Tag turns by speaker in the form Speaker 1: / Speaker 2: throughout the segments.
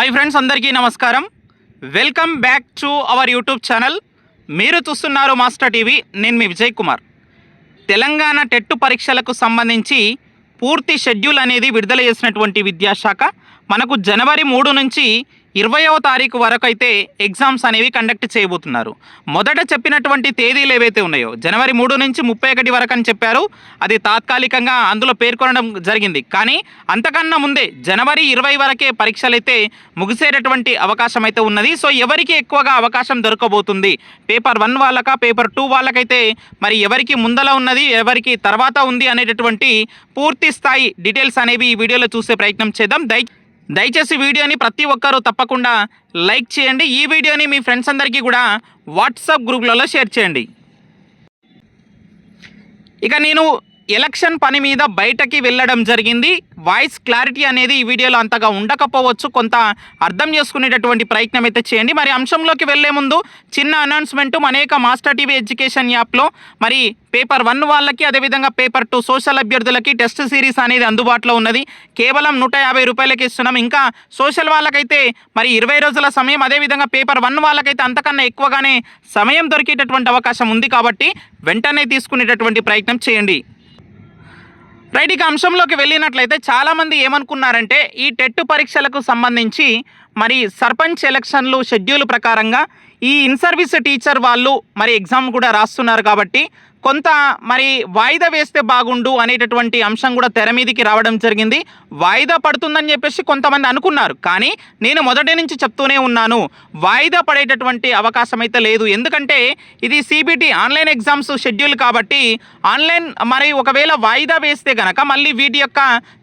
Speaker 1: Hi friends అందరికీ నమస్కారం. Welcome back to our YouTube channel మీరు చూస్తున్నారు మాస్టర్ టీవీ నేను మీ విజయ్ కుమార్. తెలంగాణ టెట్టు పరీక్షలకు సంబంధించి పూర్తి షెడ్యూల్ అనేది విడుదల చేసినటువంటి విద్యాశాఖ. మనకు జనవరి మూడు నుంచి ఇరవయవ తారీఖు వరకు అయితే ఎగ్జామ్స్ అనేవి కండక్ట్ చేయబోతున్నారు. మొదట చెప్పినటువంటి తేదీలు ఏవైతే ఉన్నాయో జనవరి మూడు నుంచి ముప్పై ఒకటి వరకు అని చెప్పారు. అది తాత్కాలికంగా అందులో పేర్కొనడం జరిగింది. కానీ అంతకన్నా ముందే జనవరి ఇరవై వరకే పరీక్షలు అయితే ముగిసేటటువంటి అవకాశం అయితే ఉన్నది. సో ఎవరికి ఎక్కువగా అవకాశం దొరకబోతుంది? పేపర్ వన్ వాళ్ళకా పేపర్ టూ వాళ్ళకైతే మరి ఎవరికి ముందల ఉన్నది ఎవరికి తర్వాత ఉంది అనేటటువంటి పూర్తి స్థాయి డీటెయిల్స్ అనేవి ఈ వీడియోలో చూసే ప్రయత్నం చేద్దాం. దయ దయచేసి వీడియోని ప్రతి ఒక్కరూ తప్పకుండా లైక్ చేయండి. ఈ వీడియోని మీ ఫ్రెండ్స్ అందరికీ కూడా వాట్సాప్ గ్రూప్లలో షేర్ చేయండి. ఇక నేను ఎలక్షన్ పని మీద బయటకి వెళ్ళడం జరిగింది. వాయిస్ క్లారిటీ అనేది ఈ వీడియోలో అంతగా ఉండకపోవచ్చు. కొంత అర్థం చేసుకునేటటువంటి ప్రయత్నం అయితే చేయండి. మరి అంశంలోకి వెళ్ళే ముందు చిన్న అనౌన్స్మెంట్ అనేక మాస్టర్ టీవీ ఎడ్యుకేషన్ యాప్లో మరి పేపర్ వన్ వాళ్ళకి అదేవిధంగా పేపర్ టూ సోషల్ అభ్యర్థులకి టెస్ట్ సిరీస్ అనేది అందుబాటులో ఉన్నది. కేవలం నూట యాభై రూపాయలకి ఇస్తున్నాం. ఇంకా సోషల్ వాళ్ళకైతే మరి ఇరవై రోజుల సమయం అదేవిధంగా పేపర్ వన్ వాళ్ళకైతే అంతకన్నా ఎక్కువగానే సమయం దొరికేటటువంటి అవకాశం ఉంది కాబట్టి వెంటనే తీసుకునేటటువంటి ప్రయత్నం చేయండి. రైట్ ఇక అంశంలోకి వెళ్ళినట్లయితే చాలామంది ఏమనుకున్నారంటే ఈ టెట్ పరీక్షలకు సంబంధించి మరి సర్పంచ్ ఎలక్షన్లు షెడ్యూల్ ప్రకారంగా ఈ ఇన్ సర్వీస్ టీచర్ వాళ్ళు మరి ఎగ్జామ్ కూడా రాస్తున్నారు కాబట్టి కొంత మరి వాయిదా వేస్తే బాగుండు అనేటటువంటి అంశం కూడా తెర మీదికి రావడం జరిగింది. వాయిదా పడుతుందని చెప్పేసి కొంతమంది అనుకున్నారు. కానీ నేను మొదటి నుంచి చెప్తూనే ఉన్నాను. వాయిదా పడేటటువంటి అవకాశం అయితే లేదు. ఎందుకంటే ఇది సిబిటి ఆన్లైన్ ఎగ్జామ్స్ షెడ్యూల్ కాబట్టి ఆన్లైన్ మరి ఒకవేళ వాయిదా వేస్తే కనుక మళ్ళీ వీటి యొక్క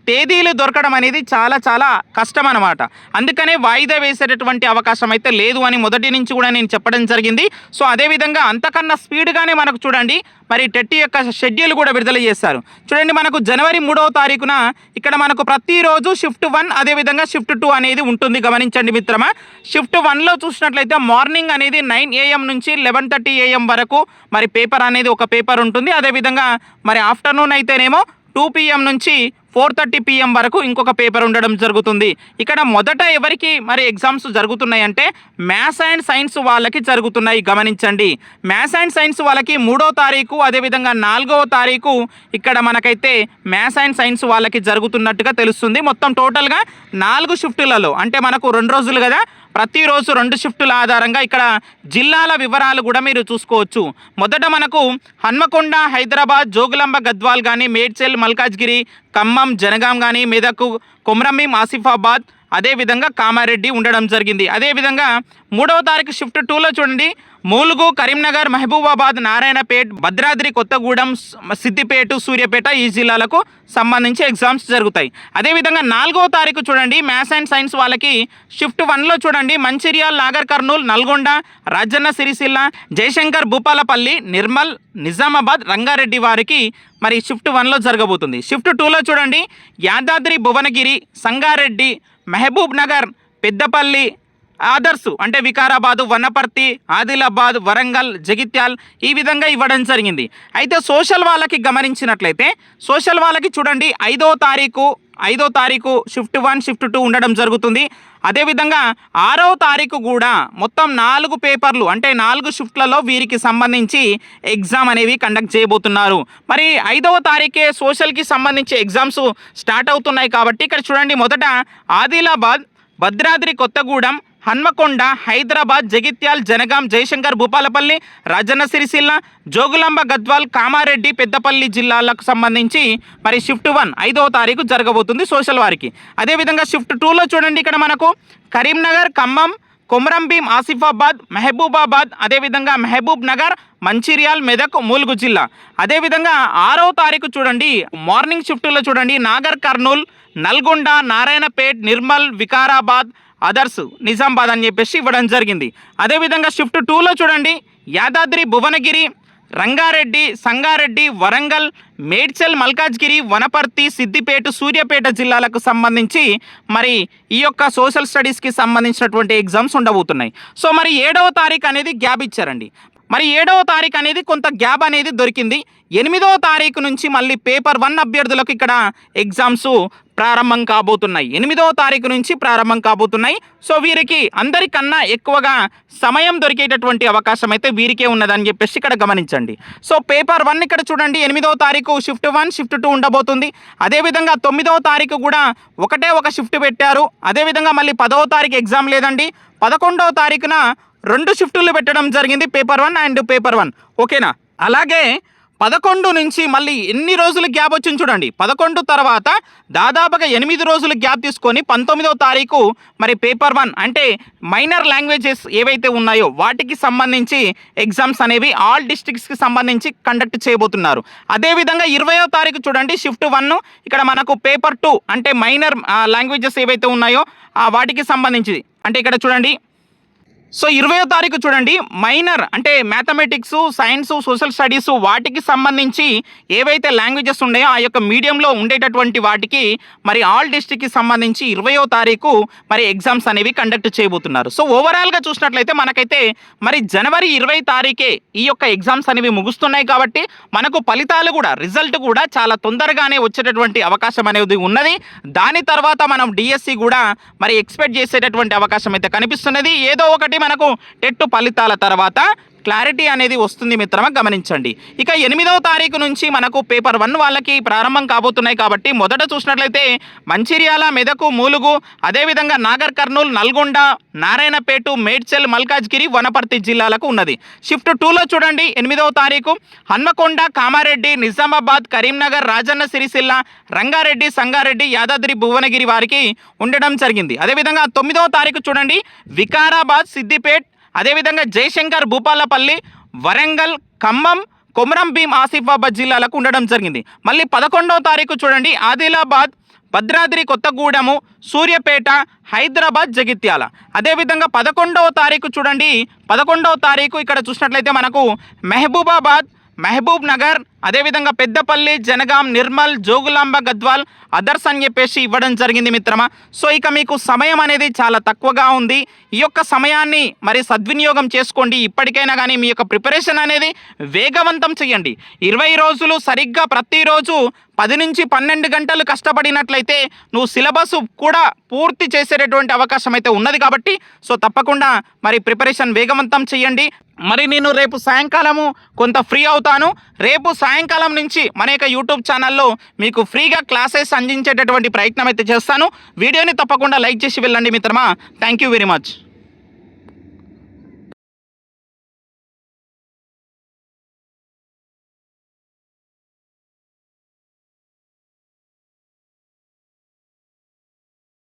Speaker 1: తేదీలు దొరకడం అనేది చాలా చాలా కష్టం అనమాట అందుకనే వాయిదా వేసేటటువంటి అవకాశం అయితే లేదు అని మొదటి నుంచి కూడా నేను చెప్పడం జరిగింది. సో అదేవిధంగా అంతకన్నా స్పీడ్గానే మనకు చూడండి. మరి టెట్ యొక్క షెడ్యూల్ కూడా విడుదల చేశారు. చూడండి మనకు జనవరి మూడవ తారీఖున ఇక్కడ మనకు ప్రతిరోజు షిఫ్ట్ వన్ అదేవిధంగా షిఫ్ట్ టూ అనేది ఉంటుంది. గమనించండి మిత్రమా. షిఫ్ట్ వన్లో చూసినట్లయితే మార్నింగ్ అనేది నైన్ ఏఎం నుంచి లెవెన్ థర్టీ ఏఎం వరకు మరి పేపర్ అనేది ఒక పేపర్ ఉంటుంది. అదేవిధంగా మరి ఆఫ్టర్నూన్ అయితేనేమో టూ పిఎం నుంచి ఫోర్ థర్టీ పిఎం వరకు ఇంకొక పేపర్ ఉండడం జరుగుతుంది. ఇక్కడ మొదట ఎవరికి మరి ఎగ్జామ్స్ జరుగుతున్నాయంటే మ్యాథ్స్ అండ్ సైన్స్ వాళ్ళకి జరుగుతున్నాయి. గమనించండి. మ్యాథ్స్ అండ్ సైన్స్ వాళ్ళకి మూడో తారీఖు అదేవిధంగా నాలుగవ తారీఖు ఇక్కడ మనకైతే మ్యాథ్స్ అండ్ సైన్స్ వాళ్ళకి జరుగుతున్నట్టుగా తెలుస్తుంది. మొత్తం టోటల్గా నాలుగు షిఫ్టులలో అంటే మనకు రెండు రోజులు కదా ప్రతిరోజు రెండు షిఫ్టుల ఆధారంగా ఇక్కడ జిల్లాల వివరాలు కూడా మీరు చూసుకోవచ్చు. మొదట మనకు హన్మకొండ హైదరాబాద్ జోగులాంబ గద్వాల్ కానీ మేడ్చల్ మల్కాజ్గిరి ఖమ్మం జనగాం కానీ మెదక్ కొమరంభీం ఆసిఫాబాద్ అదేవిధంగా కామారెడ్డి ఉండడం జరిగింది. అదేవిధంగా మూడవ తారీఖు షిఫ్ట్ టూలో చూడండి. మూలుగు కరీంనగర్ మహబూబాబాద్ నారాయణపేట్ భద్రాద్రి కొత్తగూడెం సిద్దిపేట సూర్యాపేట ఈ జిల్లాలకు సంబంధించి ఎగ్జామ్స్ జరుగుతాయి. అదేవిధంగా నాలుగో తారీఖు చూడండి మ్యాథ్స్ అండ్ సైన్స్ వాళ్ళకి షిఫ్ట్ వన్లో చూడండి మంచిర్యాల్ నాగర్ కర్నూలు నల్గొండ రాజన్న సిరిసిల్ల జయశంకర్ భూపాలపల్లి నిర్మల్ నిజామాబాద్ రంగారెడ్డి వారికి మరి షిఫ్ట్ వన్లో జరగబోతుంది. షిఫ్ట్ టూలో చూడండి యాదాద్రి భువనగిరి సంగారెడ్డి మహబూబ్ నగర్ పెద్దపల్లి ఆదర్సు అంటే వికారాబాదు వనపర్తి ఆదిలాబాద్ వరంగల్ జగిత్యాల్ ఈ విధంగా ఇవ్వడం జరిగింది. అయితే సోషల్ వాళ్ళకి గమనించినట్లయితే సోషల్ వాళ్ళకి చూడండి ఐదో తారీఖు ఐదో తారీఖు షిఫ్ట్ వన్ షిఫ్ట్ టూ ఉండడం జరుగుతుంది. అదేవిధంగా ఆరో తారీఖు కూడా మొత్తం నాలుగు పేపర్లు అంటే నాలుగు షిఫ్ట్లలో వీరికి సంబంధించి ఎగ్జామ్ అనేవి కండక్ట్ చేయబోతున్నారు. మరి ఐదవ తారీఖే సోషల్కి సంబంధించి ఎగ్జామ్స్ స్టార్ట్ అవుతున్నాయి కాబట్టి ఇక్కడ చూడండి మొదట ఆదిలాబాద్ భద్రాద్రి కొత్తగూడెం హన్మకొండ హైదరాబాద్ జగిత్యాల్ జనగాం జయశంకర్ భూపాలపల్లి రాజన్న సిరిసిల్ల జోగులాంబ గద్వాల్ కామారెడ్డి పెద్దపల్లి జిల్లాలకు సంబంధించి మరి షిఫ్ట్ వన్ ఐదవ తారీఖు జరగబోతుంది సోషల్ వారికి. అదేవిధంగా షిఫ్ట్ టూలో చూడండి ఇక్కడ మనకు కరీంనగర్ ఖమ్మం కొమరంభీం ఆసిఫాబాద్ మహబూబాబాద్ అదేవిధంగా మహబూబ్ నగర్ మంచిర్యాల్ మెదక్ మూలుగు జిల్లా. అదేవిధంగా ఆరో తారీఖు చూడండి మార్నింగ్ షిఫ్ట్లో చూడండి నాగర్ కర్నూల్ నల్గొండ నారాయణపేట్ నిర్మల్ వికారాబాద్ అదర్స్ నిజామాబాద్ అని చెప్పేసి ఇవ్వడం జరిగింది. అదేవిధంగా షిఫ్ట్ టూలో చూడండి యాదాద్రి భువనగిరి రంగారెడ్డి సంగారెడ్డి వరంగల్ మేడ్చల్ మల్కాజ్గిరి వనపర్తి సిద్దిపేట సూర్యాపేట జిల్లాలకు సంబంధించి మరి ఈ యొక్క సోషల్ స్టడీస్కి సంబంధించినటువంటి ఎగ్జామ్స్ ఉండబోతున్నాయి. సో మరి ఏడవ తారీఖు అనేది గ్యాప్ ఇచ్చారండి. మరి ఏడవ తారీఖు అనేది కొంత గ్యాప్ అనేది దొరికింది. ఎనిమిదవ తారీఖు నుంచి మళ్ళీ పేపర్ వన్ అభ్యర్థులకు ఇక్కడ ఎగ్జామ్స్ ప్రారంభం కాబోతున్నాయి. ఎనిమిదవ తారీఖు నుంచి ప్రారంభం కాబోతున్నాయి. సో వీరికి అందరికన్నా ఎక్కువగా సమయం దొరికేటటువంటి అవకాశం అయితే వీరికే ఉన్నదని చెప్పేసి ఇక్కడ గమనించండి. సో పేపర్ వన్ ఇక్కడ చూడండి. ఎనిమిదవ తారీఖు షిఫ్ట్ వన్ షిఫ్ట్ టూ ఉండబోతుంది. అదేవిధంగా తొమ్మిదవ తారీఖు కూడా ఒకటే ఒక షిఫ్ట్ పెట్టారు. అదేవిధంగా మళ్ళీ పదవ తారీఖు ఎగ్జామ్ లేదండి. పదకొండవ తారీఖున రెండు షిఫ్టులు పెట్టడం జరిగింది paper one and paper one. ఓకేనా? అలాగే పదకొండు నుంచి మళ్ళీ ఎన్ని రోజులు గ్యాప్ వచ్చింది చూడండి. పదకొండు తర్వాత దాదాపుగా ఎనిమిది రోజులు గ్యాప్ తీసుకొని పంతొమ్మిదవ తారీఖు మరి పేపర్ వన్ అంటే మైనర్ లాంగ్వేజెస్ ఏవైతే ఉన్నాయో వాటికి సంబంధించి ఎగ్జామ్స్ అనేవి ఆల్ డిస్ట్రిక్ట్స్కి సంబంధించి కండక్ట్ చేయబోతున్నారు. అదేవిధంగా ఇరవయో తారీఖు చూడండి షిఫ్ట్ వన్. ఇక్కడ మనకు పేపర్ టూ అంటే మైనర్ లాంగ్వేజెస్ ఏవైతే ఉన్నాయో ఆ వాటికి సంబంధించి. అంటే ఇక్కడ చూడండి సో ఇరవయో తారీఖు చూడండి మైనర్ అంటే మ్యాథమెటిక్స్ సైన్స్ సోషల్ స్టడీస్ వాటికి సంబంధించి ఏవైతే లాంగ్వేజెస్ ఉన్నాయో ఆ యొక్క మీడియంలో ఉండేటటువంటి వాటికి మరి ఆల్ డిస్ట్రిక్ట్కి సంబంధించి ఇరవయో తారీఖు మరి ఎగ్జామ్స్ అనేవి కండక్ట్ చేయబోతున్నారు. సో ఓవరాల్గా చూసినట్లయితే మనకైతే మరి జనవరి ఇరవై తారీఖే ఈ యొక్క ఎగ్జామ్స్ అనేవి ముగుస్తున్నాయి కాబట్టి మనకు ఫలితాలు కూడా రిజల్ట్ కూడా చాలా తొందరగానే వచ్చేటటువంటి అవకాశం అనేది ఉన్నది. దాని తర్వాత మనం డిఎస్సి కూడా మరి ఎక్స్పెక్ట్ చేసేటటువంటి అవకాశం అయితే కనిపిస్తున్నది. ఏదో ఒకటి మనకు టెట్టు ఫలితాల తర్వాత క్లారిటీ అనేది వస్తుంది మిత్రమా? గమనించండి. ఇక ఎనిమిదవ తారీఖు నుంచి మనకు పేపర్ వన్ వాళ్ళకి ప్రారంభం కాబోతున్నాయి కాబట్టి మొదట చూసినట్లయితే మంచిర్యాల మెదకు మూలుగు అదేవిధంగా నాగర్ కర్నూలు నల్గొండ నారాయణపేట మేడ్చల్ మల్కాజ్గిరి వనపర్తి జిల్లాలకు ఉన్నది. షిఫ్ట్ టూలో చూడండి. ఎనిమిదవ తారీఖు హన్మకొండ కామారెడ్డి నిజామాబాద్ కరీంనగర్ రాజన్న సిరిసిల్ల రంగారెడ్డి సంగారెడ్డి యాదాద్రి భువనగిరి వారికి ఉండడం జరిగింది. అదేవిధంగా తొమ్మిదవ తారీఖు చూడండి. వికారాబాద్ సిద్దిపేట్ అదేవిధంగా జయశంకర్ భూపాలపల్లి వరంగల్ ఖమ్మం కొమరం భీం ఆసిఫాబాద్ జిల్లాలకు ఉండడం జరిగింది. మళ్ళీ పదకొండవ తారీఖు చూడండి ఆదిలాబాద్ భద్రాద్రి కొత్తగూడెము సూర్యపేట హైదరాబాద్ జగిత్యాల. అదేవిధంగా పదకొండవ తారీఖు చూడండి పదకొండవ తారీఖు ఇక్కడ చూసినట్లయితే మనకు మెహబూబాబాద్ మహబూబ్ నగర్ అదేవిధంగా పెద్దపల్లి జనగాం నిర్మల్ జోగులాంబ గద్వాల్ అదర్స్ అని చెప్పేసి ఇవ్వడం జరిగింది మిత్రమా. సో ఇక మీకు సమయం అనేది చాలా తక్కువగా ఉంది. ఈ యొక్క సమయాన్ని మరి సద్వినియోగం చేసుకోండి. ఇప్పటికైనా కానీ మీ యొక్క ప్రిపరేషన్ అనేది వేగవంతం చేయండి. ఇరవై రోజులు సరిగ్గా ప్రతిరోజు పది నుంచి పన్నెండు గంటలు కష్టపడినట్లయితే నువ్వు సిలబస్ కూడా పూర్తి చేసేటటువంటి అవకాశం అయితే ఉన్నది కాబట్టి సో తప్పకుండా మరి ప్రిపరేషన్ వేగవంతం చేయండి. మరి నేను రేపు సాయంకాలము కొంత ఫ్రీ అవుతాను. రేపు సాయంకాలం నుంచి మన యొక్క యూట్యూబ్ ఛానల్లో మీకు ఫ్రీగా క్లాసెస్ అందించేటటువంటి ప్రయత్నం అయితే చేస్తాను. వీడియోని తప్పకుండా లైక్ చేసి వెళ్ళండి మిత్రమా. Thank you very much